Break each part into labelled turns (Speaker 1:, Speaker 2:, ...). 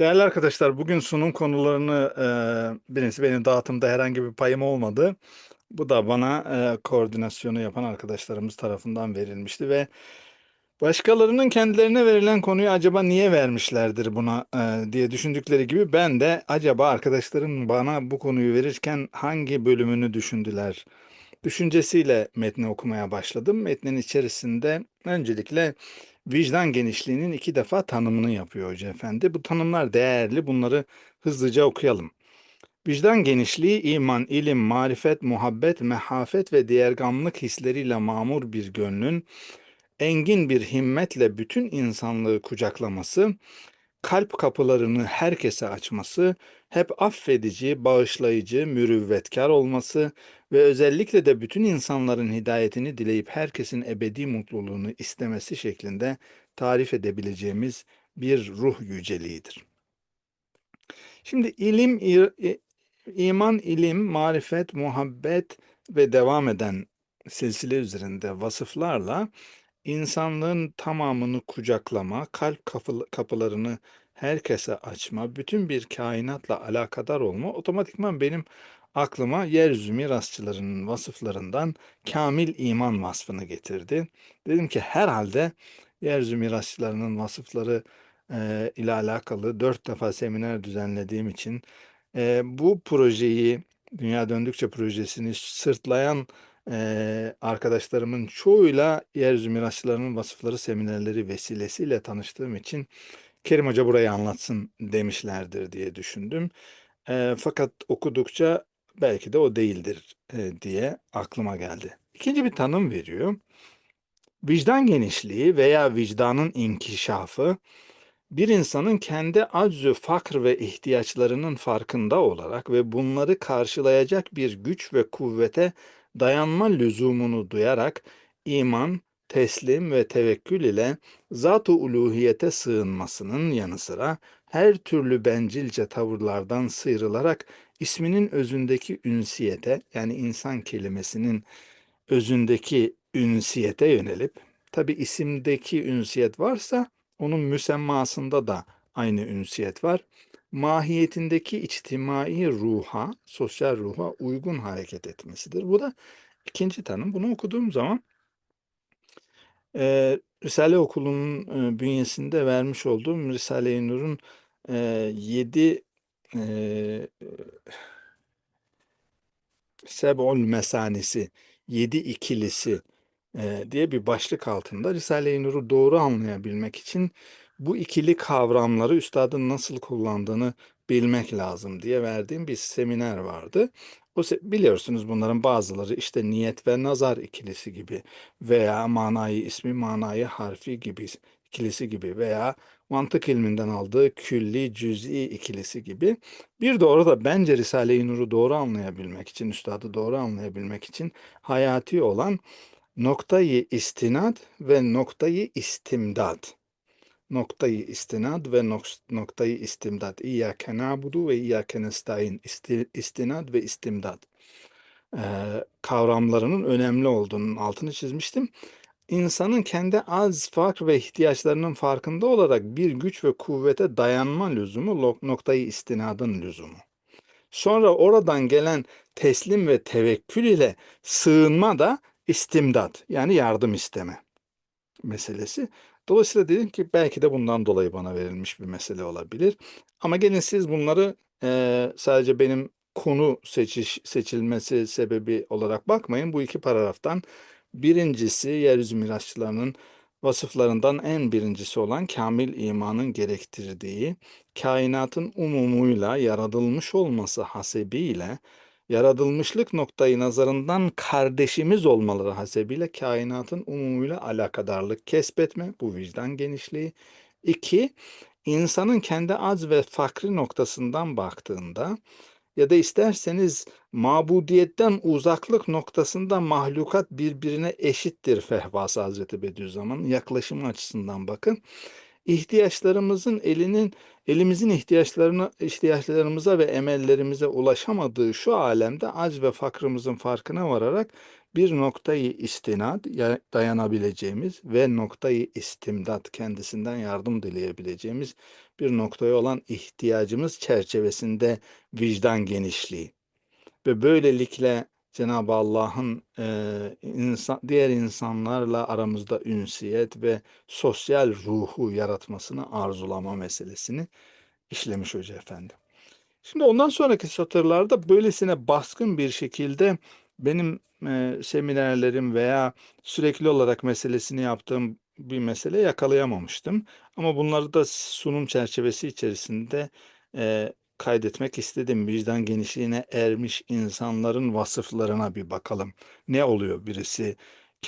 Speaker 1: Değerli arkadaşlar, bugün sunum konularını e, birincisi benim dağıtımda herhangi bir payım olmadı. Bu da bana e, koordinasyonu yapan arkadaşlarımız tarafından verilmişti ve başkalarının kendilerine verilen konuyu acaba niye vermişlerdir buna e, diye düşündükleri gibi ben de acaba arkadaşlarım bana bu konuyu verirken hangi bölümünü düşündüler düşüncesiyle metni okumaya başladım. Metnin içerisinde öncelikle vicdan genişliğinin iki defa tanımını yapıyor Hoca Efendi. Bu tanımlar değerli, bunları hızlıca okuyalım. Vicdan genişliği, iman, ilim, marifet, muhabbet, mehafet ve diğergamlık hisleriyle mamur bir gönlün, engin bir himmetle bütün insanlığı kucaklaması, kalp kapılarını herkese açması, hep affedici, bağışlayıcı, mürüvvetkar olması ve özellikle de bütün insanların hidayetini dileyip herkesin ebedi mutluluğunu istemesi şeklinde tarif edebileceğimiz bir ruh yüceliğidir. Şimdi ilim, iman, ilim, marifet, muhabbet ve devam eden silsile üzerinde vasıflarla insanlığın tamamını kucaklama, kalp kapı- kapılarını herkese açma, bütün bir kainatla alakadar olma otomatikman benim aklıma yeryüzü mirasçılarının vasıflarından kamil iman vasfını getirdi. Dedim ki herhalde yeryüzü mirasçılarının vasıfları e, ile alakalı dört defa seminer düzenlediğim için e, bu projeyi Dünya Döndükçe projesini sırtlayan arkadaşlarımın çoğuyla yeryüzü mirasçılarının vasıfları seminerleri vesilesiyle tanıştığım için Kerim Hoca burayı anlatsın demişlerdir diye düşündüm. Fakat okudukça belki de o değildir diye aklıma geldi. İkinci bir tanım veriyor. Vicdan genişliği veya vicdanın inkişafı bir insanın kendi aczü, fakr ve ihtiyaçlarının farkında olarak ve bunları karşılayacak bir güç ve kuvvete dayanma lüzumunu duyarak iman, teslim ve tevekkül ile zat-ı uluhiyete sığınmasının yanı sıra her türlü bencilce tavırlardan sıyrılarak isminin özündeki ünsiyete yani insan kelimesinin özündeki ünsiyete yönelip tabi isimdeki ünsiyet varsa onun müsemmasında da aynı ünsiyet var. Mahiyetindeki içtimai ruha, sosyal ruha uygun hareket etmesidir. Bu da ikinci tanım. Bunu okuduğum zaman e, Risale Okulu'nun e, bünyesinde vermiş olduğum Risale-i Nur'un e, yedi e, Seb'ul Mesanisi, yedi ikilisi e, diye bir başlık altında Risale-i Nur'u doğru anlayabilmek için bu ikili kavramları üstadın nasıl kullandığını bilmek lazım diye verdiğim bir seminer vardı. O biliyorsunuz bunların bazıları işte niyet ve nazar ikilisi gibi veya manayı ismi manayı harfi gibi ikilisi gibi veya mantık ilminden aldığı külli cüz'i ikilisi gibi. Bir de orada bence Risale-i Nur'u doğru anlayabilmek için, üstadı doğru anlayabilmek için hayati olan noktayı istinad ve noktayı istimdad. Noktayı istinad ve nok- noktayı istimdad. İyyâke na'budu ve iyyâke nestaîn. İsti- istinad ve istimdad. Ee, kavramlarının önemli olduğunun altını çizmiştim. İnsanın kendi az, fakr ve ihtiyaçlarının farkında olarak bir güç ve kuvvete dayanma lüzumu noktayı istinadın lüzumu. Sonra oradan gelen teslim ve tevekkül ile sığınma da istimdat yani yardım isteme meselesi. Dolayısıyla dedim ki belki de bundan dolayı bana verilmiş bir mesele olabilir. Ama gelin siz bunları eee, sadece benim konu seçiş seçilmesi sebebi olarak bakmayın. Bu iki paragraftan birincisi yeryüzü mirasçılarının vasıflarından en birincisi olan kamil imanın gerektirdiği kainatın umumuyla yaratılmış olması hasebiyle yaratılmışlık noktayı nazarından kardeşimiz olmaları hasebiyle kainatın umumuyla alakadarlık kesbetme, bu vicdan genişliği. İki, insanın kendi az ve fakri noktasından baktığında ya da isterseniz mabudiyetten uzaklık noktasında mahlukat birbirine eşittir fehvası Hazreti Bediüzzaman'ın yaklaşımı açısından bakın. İhtiyaçlarımızın elinin elimizin ihtiyaçlarına ihtiyaçlarımıza ve emellerimize ulaşamadığı şu alemde ac ve fakrımızın farkına vararak bir noktayı istinad ya- dayanabileceğimiz ve noktayı istimdat kendisinden yardım dileyebileceğimiz bir noktaya olan ihtiyacımız çerçevesinde vicdan genişliği. Ve böylelikle Cenab-ı Allah'ın eee, insan, diğer insanlarla aramızda ünsiyet ve sosyal ruhu yaratmasını arzulama meselesini işlemiş Hoca Efendi. Şimdi ondan sonraki satırlarda böylesine baskın bir şekilde benim eee, seminerlerim veya sürekli olarak meselesini yaptığım bir mesele yakalayamamıştım. Ama bunları da sunum çerçevesi içerisinde eee, kaydetmek istedim. Vicdan genişliğine ermiş insanların vasıflarına bir bakalım. Ne oluyor birisi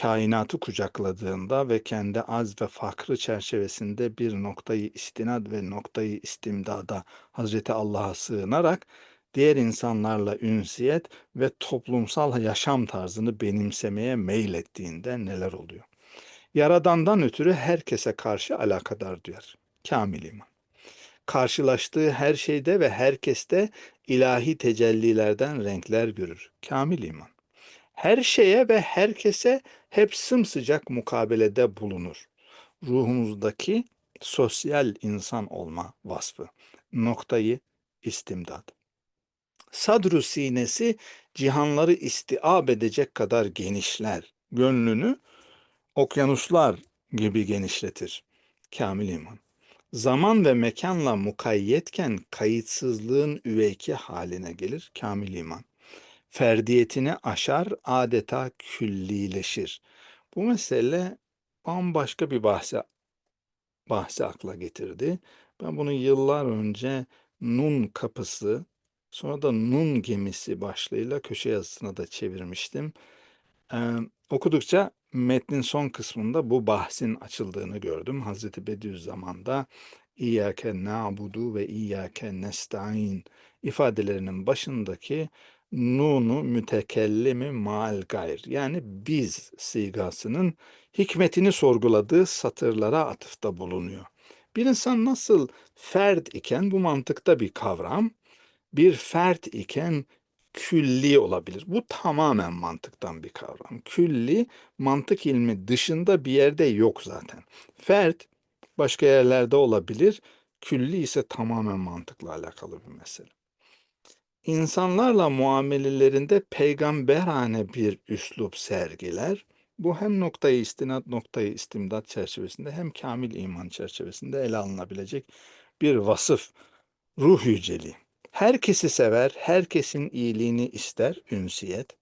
Speaker 1: kainatı kucakladığında ve kendi az ve fakrı çerçevesinde bir noktayı istinad ve noktayı istimdada Hazreti Allah'a sığınarak diğer insanlarla ünsiyet ve toplumsal yaşam tarzını benimsemeye meylettiğinde neler oluyor? Yaradandan ötürü herkese karşı alakadar duyar. Kamil iman. Karşılaştığı her şeyde ve herkeste ilahi tecellilerden renkler görür. Kamil iman. Her şeye ve herkese hep sımsıcak mukabelede bulunur. Ruhumuzdaki sosyal insan olma vasfı. Noktayı istimdad. Sadru sinesi cihanları istiab edecek kadar genişler. Gönlünü okyanuslar gibi genişletir. Kamil iman. Zaman ve mekanla mukayyetken kayıtsızlığın üveyki haline gelir. Kamil iman. Ferdiyetini aşar, adeta küllileşir. Bu mesele bambaşka bir bahse bahsi akla getirdi. Ben bunu yıllar önce Nun Kapısı, sonra da Nun Gemisi başlığıyla köşe yazısına da çevirmiştim. Ee, okudukça metnin son kısmında bu bahsin açıldığını gördüm. Hazreti Bediüzzaman'da İyyâke na'budu ve İyyâke nesta'in ifadelerinin başındaki nunu mütekellimi maal gayr yani biz sigasının hikmetini sorguladığı satırlara atıfta bulunuyor. Bir insan nasıl ferd iken bu mantıkta bir kavram, bir fert iken külli olabilir. Bu tamamen mantıktan bir kavram. Külli mantık ilmi dışında bir yerde yok zaten. Fert başka yerlerde olabilir. Külli ise tamamen mantıkla alakalı bir mesele. İnsanlarla muamelelerinde peygamberhane bir üslup sergiler. Bu hem noktayı istinad, noktayı istimdat çerçevesinde hem kamil iman çerçevesinde ele alınabilecek bir vasıf, ruh yüceliği. Herkesi sever, herkesin iyiliğini ister, ünsiyet.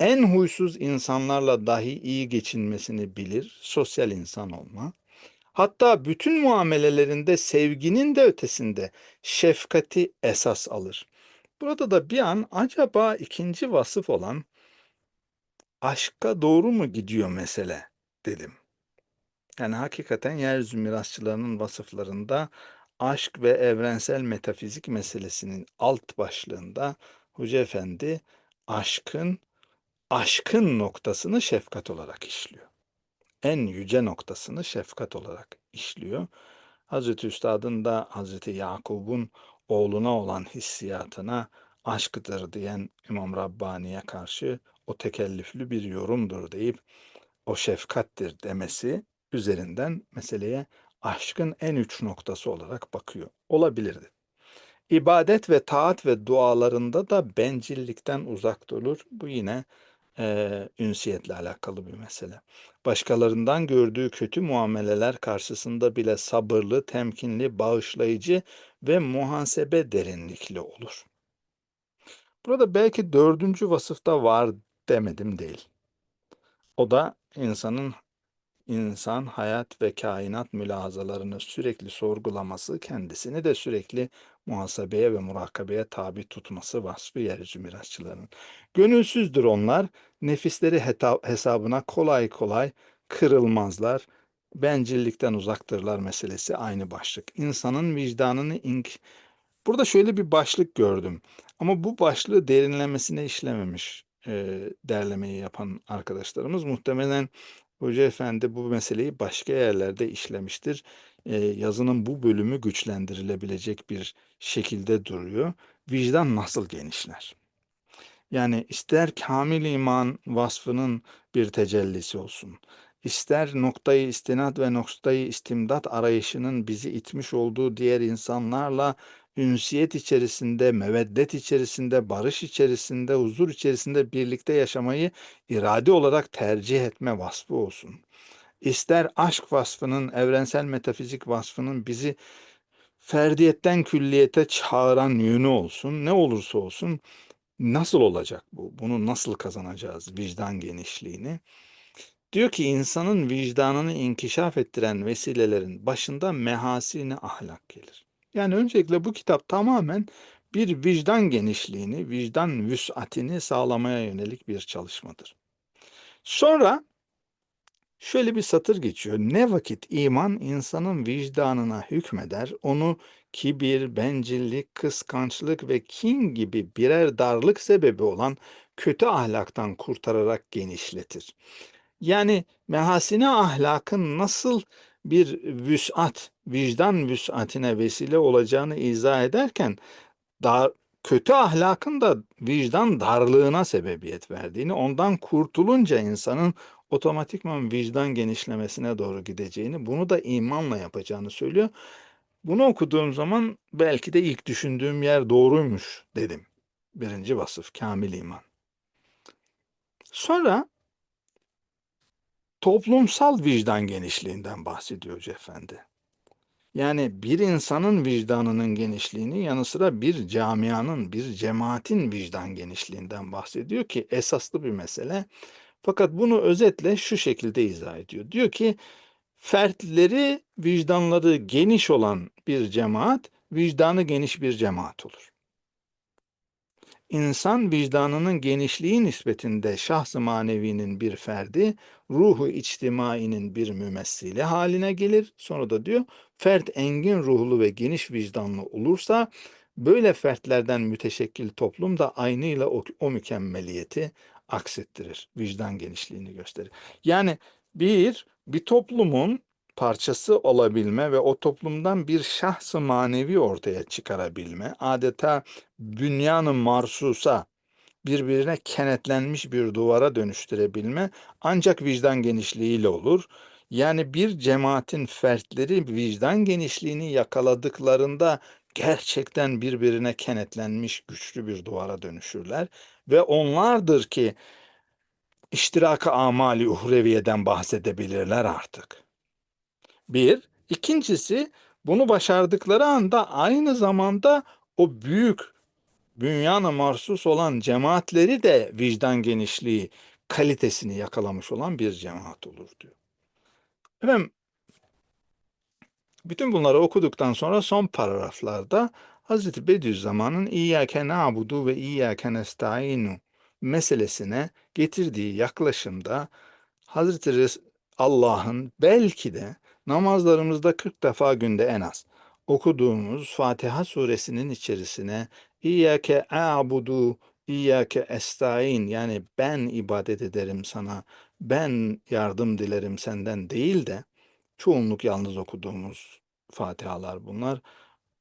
Speaker 1: En huysuz insanlarla dahi iyi geçinmesini bilir, sosyal insan olma. Hatta bütün muamelelerinde sevginin de ötesinde şefkati esas alır. Burada da bir an acaba ikinci vasıf olan aşka doğru mu gidiyor mesele dedim. Yani hakikaten yeryüzü mirasçılarının vasıflarında aşk ve evrensel metafizik meselesinin alt başlığında Hoca Efendi aşkın aşkın noktasını şefkat olarak işliyor. En yüce noktasını şefkat olarak işliyor. Hazreti Üstad'ın da Hazreti Yakub'un oğluna olan hissiyatına aşkıdır diyen İmam Rabbani'ye karşı o tekellüflü bir yorumdur deyip o şefkattir demesi üzerinden meseleye aşkın en uç noktası olarak bakıyor. Olabilirdi. İbadet ve taat ve dualarında da bencillikten uzak durur. Bu yine eee, ünsiyetle alakalı bir mesele. Başkalarından gördüğü kötü muameleler karşısında bile sabırlı, temkinli, bağışlayıcı ve muhasebe derinlikli olur. Burada belki dördüncü vasıfta var demedim değil. O da insanın insan, hayat ve kainat mülahazalarını sürekli sorgulaması, kendisini de sürekli muhasebeye ve murakabeye tabi tutması vasfı yeryüzü mirasçılarının. Gönülsüzdür onlar, nefisleri hesabına kolay kolay kırılmazlar, bencillikten uzaktırlar meselesi aynı başlık. İnsanın vicdanını ink... Burada şöyle bir başlık gördüm ama bu başlığı derinlemesine işlememiş e, derlemeyi yapan arkadaşlarımız. Muhtemelen Hoca Efendi bu meseleyi başka yerlerde işlemiştir. Eee, yazının bu bölümü güçlendirilebilecek bir şekilde duruyor. Vicdan nasıl genişler? Yani ister kâmil iman vasfının bir tecellisi olsun, ister noktayı istinad ve noktayı istimdat arayışının bizi itmiş olduğu diğer insanlarla ünsiyet içerisinde, meveddet içerisinde, barış içerisinde, huzur içerisinde birlikte yaşamayı irade olarak tercih etme vasfı olsun. İster aşk vasfının, evrensel metafizik vasfının bizi ferdiyetten külliyete çağıran yönü olsun, ne olursa olsun nasıl olacak bu? Bunu nasıl kazanacağız vicdan genişliğini? Diyor ki insanın vicdanını inkişaf ettiren vesilelerin başında mehasini ahlak gelir. Yani öncelikle bu kitap tamamen bir vicdan genişliğini, vicdan vüs'atini sağlamaya yönelik bir çalışmadır. Sonra şöyle bir satır geçiyor. Ne vakit iman insanın vicdanına hükmeder, onu kibir, bencillik, kıskançlık ve kin gibi birer darlık sebebi olan kötü ahlaktan kurtararak genişletir. Yani mehasine ahlakın nasıl bir vüs'at, vicdan vüs'atine vesile olacağını izah ederken dar, kötü ahlakın da vicdan darlığına sebebiyet verdiğini, ondan kurtulunca insanın otomatikman vicdan genişlemesine doğru gideceğini, bunu da imanla yapacağını söylüyor. Bunu okuduğum zaman belki de ilk düşündüğüm yer doğruymuş dedim. Birinci vasıf kamil iman. Sonra toplumsal vicdan genişliğinden bahsediyor Hoca Efendi. Yani bir insanın vicdanının genişliğini yanı sıra bir camianın, bir cemaatin vicdan genişliğinden bahsediyor ki esaslı bir mesele. Fakat bunu özetle şu şekilde izah ediyor. Diyor ki fertleri, vicdanları geniş olan bir cemaat, vicdanı geniş bir cemaat olur. İnsan vicdanının genişliği nispetinde şahs-ı manevinin bir ferdi, ruhu içtimainin bir mümessili haline gelir. Sonra da diyor, fert engin ruhlu ve geniş vicdanlı olursa, böyle fertlerden müteşekkil toplum da aynıyla o, o mükemmeliyeti aksettirir. Vicdan genişliğini gösterir. Yani bir, bir toplumun parçası olabilme ve o toplumdan bir şahs-ı manevi ortaya çıkarabilme, adeta bünyan-ı marsusa, birbirine kenetlenmiş bir duvara dönüştürebilme ancak vicdan genişliğiyle olur. Yani bir cemaatin fertleri vicdan genişliğini yakaladıklarında gerçekten birbirine kenetlenmiş güçlü bir duvara dönüşürler ve onlardır ki iştirak-ı amali uhreviyeden bahsedebilirler artık. Bir. İkincisi bunu başardıkları anda aynı zamanda o büyük bünyan-ı marsus olan cemaatleri de vicdan genişliği kalitesini yakalamış olan bir cemaat olur diyor. Efendim bütün bunları okuduktan sonra son paragraflarda Hazreti Bediüzzaman'ın İyyâke na'budu ve İyyâke nestaînu meselesine getirdiği yaklaşımda Hazreti Allah'ın belki de namazlarımızda 40 defa günde en az okuduğumuz Fatiha suresinin içerisine İyyâke a'budu, İyyâke esta'in yani ben ibadet ederim sana, ben yardım dilerim senden değil de çoğunluk yalnız okuduğumuz Fatihalar bunlar.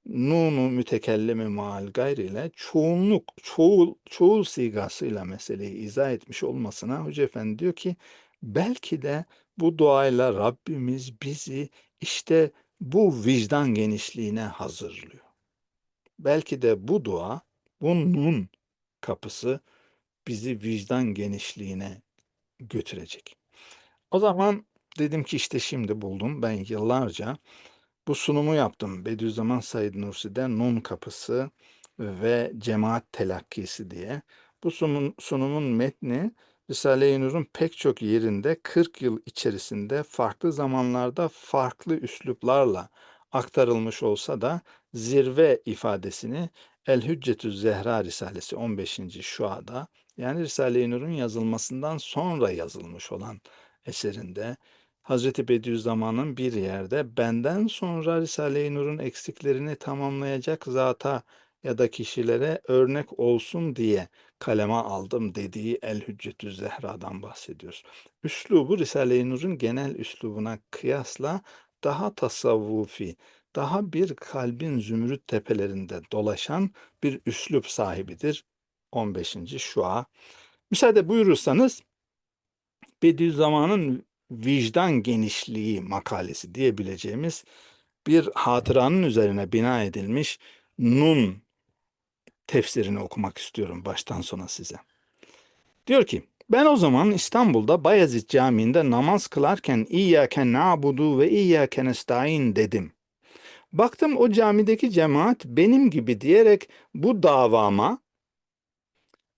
Speaker 1: Nunu mütekellimi maal gayr ile çoğunluk, çoğul, çoğul sigasıyla meseleyi izah etmiş olmasına Hoca Efendi diyor ki belki de bu duayla Rabbimiz bizi işte bu vicdan genişliğine hazırlıyor. Belki de bu dua, bu nun kapısı bizi vicdan genişliğine götürecek. O zaman dedim ki işte şimdi buldum. Ben yıllarca bu sunumu yaptım. Bediüzzaman Said Nursi'de Nun Kapısı ve Cemaat Telakkisi diye. Bu sunumun, sunumun metni Risale-i Nur'un pek çok yerinde 40 yıl içerisinde farklı zamanlarda farklı üsluplarla aktarılmış olsa da zirve ifadesini El Hüccetü Zehra Risalesi 15. Şua'da yani Risale-i Nur'un yazılmasından sonra yazılmış olan eserinde Hazreti Bediüzzaman'ın bir yerde benden sonra Risale-i Nur'un eksiklerini tamamlayacak zata ya da kişilere örnek olsun diye kaleme aldım dediği El Hüccetü Zehra'dan bahsediyoruz. Üslubu Risale-i Nur'un genel üslubuna kıyasla daha tasavvufi, daha bir kalbin zümrüt tepelerinde dolaşan bir üslup sahibidir. 15. Şua. Müsaade buyurursanız Bediüzzaman'ın vicdan genişliği makalesi diyebileceğimiz bir hatıranın üzerine bina edilmiş Nun tefsirini okumak istiyorum baştan sona size. Diyor ki, ben o zaman İstanbul'da Bayezid Camii'nde namaz kılarken İyyâke na'budu ve İyyâke nestaîn dedim. Baktım o camideki cemaat benim gibi diyerek bu davama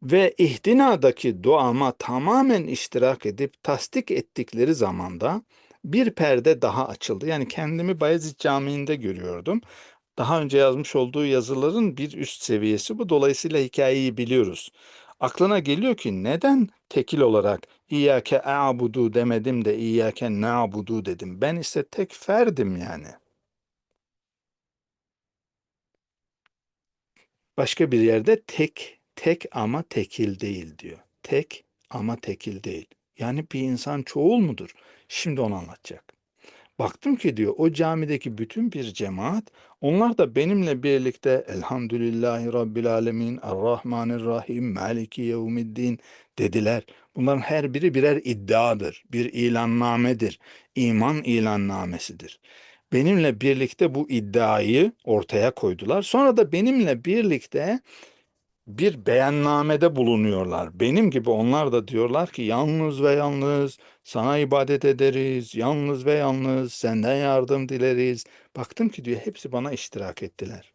Speaker 1: ve ihtinadaki duama tamamen iştirak edip tasdik ettikleri zamanda bir perde daha açıldı. Yani kendimi Bayezid Camii'nde görüyordum. Daha önce yazmış olduğu yazıların bir üst seviyesi bu. Dolayısıyla hikayeyi biliyoruz. Aklına geliyor ki neden tekil olarak İyyâke a'budu demedim de İyyâke na'budu dedim. Ben ise tek ferdim yani. Başka bir yerde tek, tek ama tekil değil diyor. Tek ama tekil değil. Yani bir insan çoğul mudur? Şimdi onu anlatacak. Baktım ki diyor o camideki bütün bir cemaat onlar da benimle birlikte Elhamdülillahi Rabbil Alemin Errahmanirrahim Maliki Yevmiddin dediler. Bunların her biri birer iddiadır, bir ilannamedir, iman ilannamesidir. Benimle birlikte bu iddiayı ortaya koydular. Sonra da benimle birlikte bir beyannamede bulunuyorlar. Benim gibi onlar da diyorlar ki yalnız ve yalnız sana ibadet ederiz, yalnız ve yalnız senden yardım dileriz. Baktım ki diyor hepsi bana iştirak ettiler.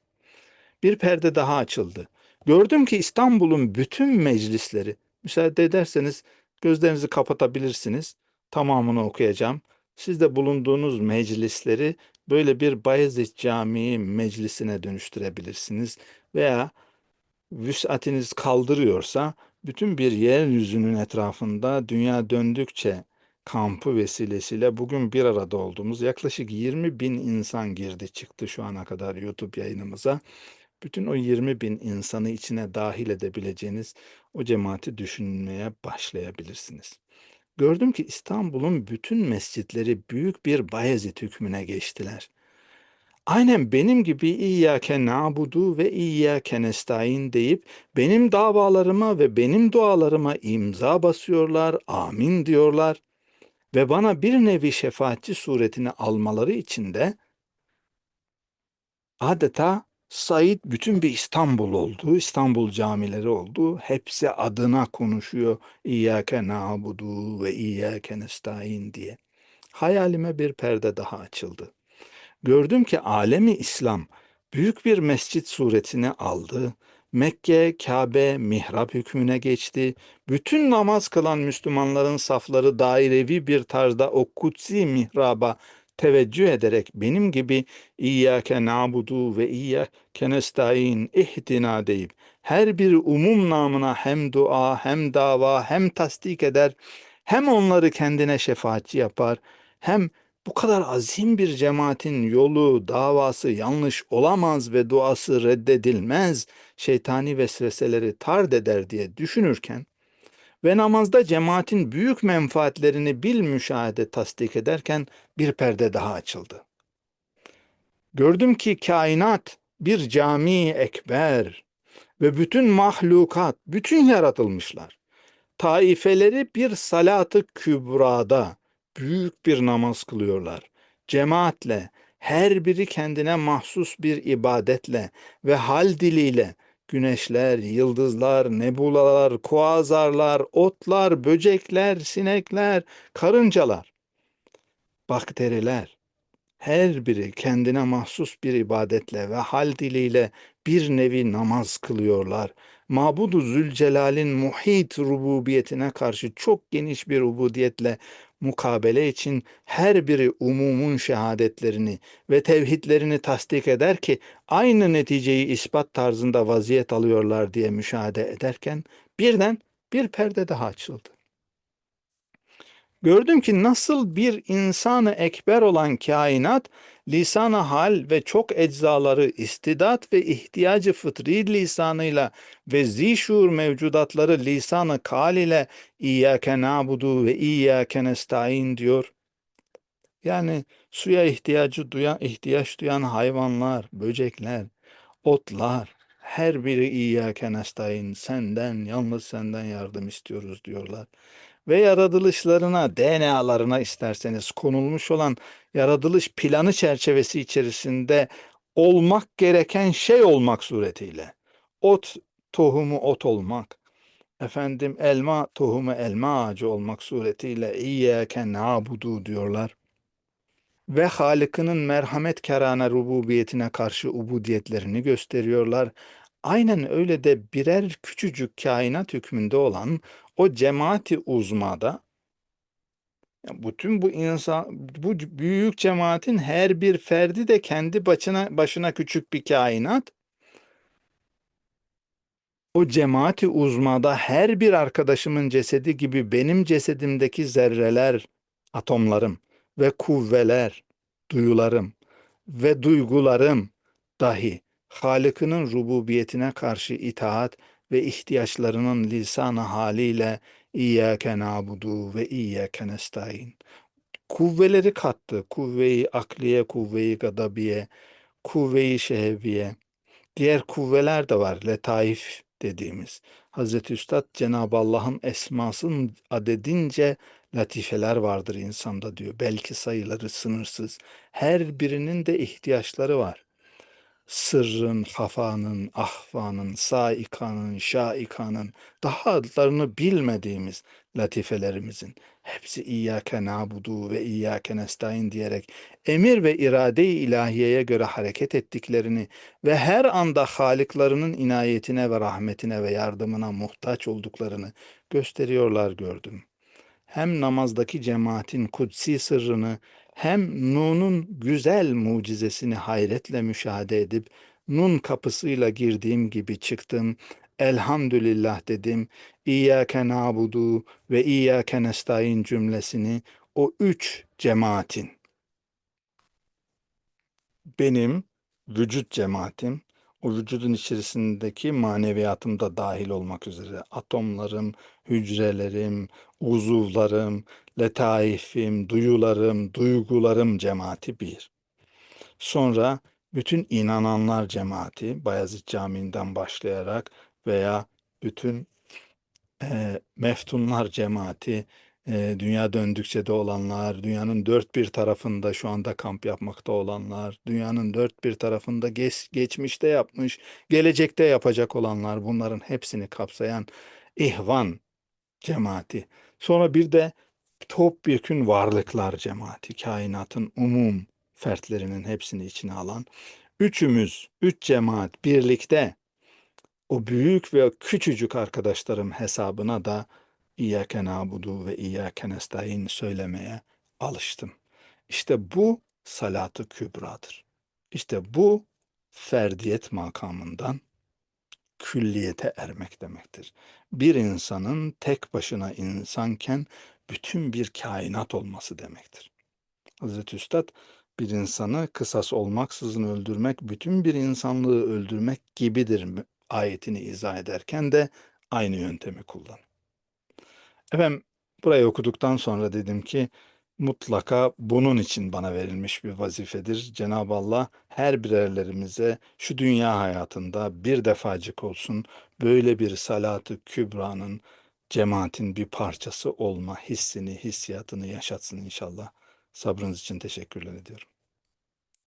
Speaker 1: Bir perde daha açıldı. Gördüm ki İstanbul'un bütün meclisleri, müsaade ederseniz gözlerinizi kapatabilirsiniz. Tamamını okuyacağım. Siz de bulunduğunuz meclisleri böyle bir Bayezid Camii meclisine dönüştürebilirsiniz veya vüsatiniz kaldırıyorsa bütün bir yeryüzünün etrafında dünya döndükçe kampı vesilesiyle bugün bir arada olduğumuz yaklaşık 20 bin insan girdi çıktı şu ana kadar YouTube yayınımıza. Bütün o 20 bin insanı içine dahil edebileceğiniz o cemaati düşünmeye başlayabilirsiniz. Gördüm ki İstanbul'un bütün mescitleri büyük bir Bayezid hükmüne geçtiler. Aynen benim gibi İyyâke na'budu ve İyyâke nestaîn deyip benim davalarıma ve benim dualarıma imza basıyorlar, amin diyorlar ve bana bir nevi şefaatçi suretini almaları için de adeta Said bütün bir İstanbul oldu, İstanbul camileri oldu. Hepsi adına konuşuyor. İyyâke na'budu ve İyyâke nestaîn diye. Hayalime bir perde daha açıldı. Gördüm ki alemi İslam büyük bir mescit suretini aldı. Mekke, Kabe, mihrap hükmüne geçti. Bütün namaz kılan Müslümanların safları dairevi bir tarzda o kutsi mihraba teveccüh ederek benim gibi İyyâke na'budu ve İyyâke nestaîn ihtina deyip her bir umum namına hem dua hem dava hem tasdik eder hem onları kendine şefaatçi yapar hem bu kadar azim bir cemaatin yolu, davası yanlış olamaz ve duası reddedilmez, şeytani vesveseleri tard eder diye düşünürken ve namazda cemaatin büyük menfaatlerini bil müşahede tasdik ederken bir perde daha açıldı. Gördüm ki kainat bir cami ekber ve bütün mahlukat, bütün yaratılmışlar. Taifeleri bir salatı kübrada, büyük bir namaz kılıyorlar. Cemaatle, her biri kendine mahsus bir ibadetle ve hal diliyle güneşler, yıldızlar, nebulalar, kuazarlar, otlar, böcekler, sinekler, karıncalar, bakteriler, her biri kendine mahsus bir ibadetle ve hal diliyle bir nevi namaz kılıyorlar. Mabudu Zülcelal'in muhit rububiyetine karşı çok geniş bir ubudiyetle mukabele için her biri umumun şehadetlerini ve tevhidlerini tasdik eder ki aynı neticeyi ispat tarzında vaziyet alıyorlar diye müşahede ederken birden bir perde daha açıldı. Gördüm ki nasıl bir insanı ekber olan kainat lisanı hal ve çok eczaları istidat ve ihtiyacı fıtri lisanıyla ve zişur mevcudatları lisanı kal ile İyyâke na'budu ve İyyâke nestaîn diyor. Yani suya ihtiyacı duyan, ihtiyaç duyan hayvanlar, böcekler, otlar, Her biri İyyâke nestaîn, senden, yalnız senden yardım istiyoruz diyorlar. Ve yaratılışlarına, DNA'larına isterseniz konulmuş olan yaratılış planı çerçevesi içerisinde olmak gereken şey olmak suretiyle. Ot tohumu ot olmak, efendim elma tohumu elma ağacı olmak suretiyle İyyâke na'budu diyorlar ve Halık'ının merhamet kerane rububiyetine karşı ubudiyetlerini gösteriyorlar. Aynen öyle de birer küçücük kainat hükmünde olan o cemaati uzmada bütün bu insan bu büyük cemaatin her bir ferdi de kendi başına başına küçük bir kainat. O cemaati uzmada her bir arkadaşımın cesedi gibi benim cesedimdeki zerreler, atomlarım ve kuvveler, duyularım ve duygularım dahi Halık'ının rububiyetine karşı itaat ve ihtiyaçlarının lisanı haliyle İyyâke na'budu ve İyyâke nestaîn. Kuvveleri kattı. Kuvve-i akliye, kuvve-i gadabiye, kuvve-i şehviye. Diğer kuvveler de var. Letaif dediğimiz. Hazreti Üstad Cenab-ı Allah'ın esmasının adedince latifeler vardır insanda diyor. Belki sayıları sınırsız. Her birinin de ihtiyaçları var. Sırrın, hafanın, ahvanın, saikanın, şaikanın, daha adlarını bilmediğimiz latifelerimizin hepsi İyyâke na'budu ve İyyâke nestaîn diyerek emir ve irade-i ilahiyeye göre hareket ettiklerini ve her anda Halıklarının inayetine ve rahmetine ve yardımına muhtaç olduklarını gösteriyorlar gördüm. Hem namazdaki cemaatin kutsi sırrını hem Nun'un güzel mucizesini hayretle müşahede edip Nun kapısıyla girdiğim gibi çıktım. Elhamdülillah dedim. İyyâke na'budu ve İyyâke nestaîn cümlesini o üç cemaatin benim vücut cemaatim, o vücudun içerisindeki maneviyatım da dahil olmak üzere atomlarım, hücrelerim, uzuvlarım, letaifim, duyularım, duygularım cemaati bir. Sonra bütün inananlar cemaati Bayezid Camii'nden başlayarak veya bütün eee, meftunlar cemaati, eee, dünya döndükçe de olanlar, dünyanın dört bir tarafında şu anda kamp yapmakta olanlar, dünyanın dört bir tarafında geç, geçmişte yapmış, gelecekte yapacak olanlar, bunların hepsini kapsayan ihvan cemaati. Sonra bir de topyekün varlıklar cemaati, kainatın umum fertlerinin hepsini içine alan üçümüz, üç cemaat birlikte o büyük ve küçücük arkadaşlarım hesabına da İyyâke nâbudu ve İyyâke nestaîn söylemeye alıştım. İşte bu salat-ı kübradır. İşte bu ferdiyet makamından külliyete ermek demektir. Bir insanın tek başına insanken bütün bir kainat olması demektir. Hazreti Üstad bir insanı kısas olmaksızın öldürmek bütün bir insanlığı öldürmek gibidir ayetini izah ederken de aynı yöntemi kullan. Efendim burayı okuduktan sonra dedim ki mutlaka bunun için bana verilmiş bir vazifedir. Cenab-ı Allah her birerlerimize şu dünya hayatında bir defacık olsun böyle bir salatı kübranın cemaatin bir parçası olma hissini, hissiyatını yaşatsın inşallah. Sabrınız için teşekkürler ediyorum.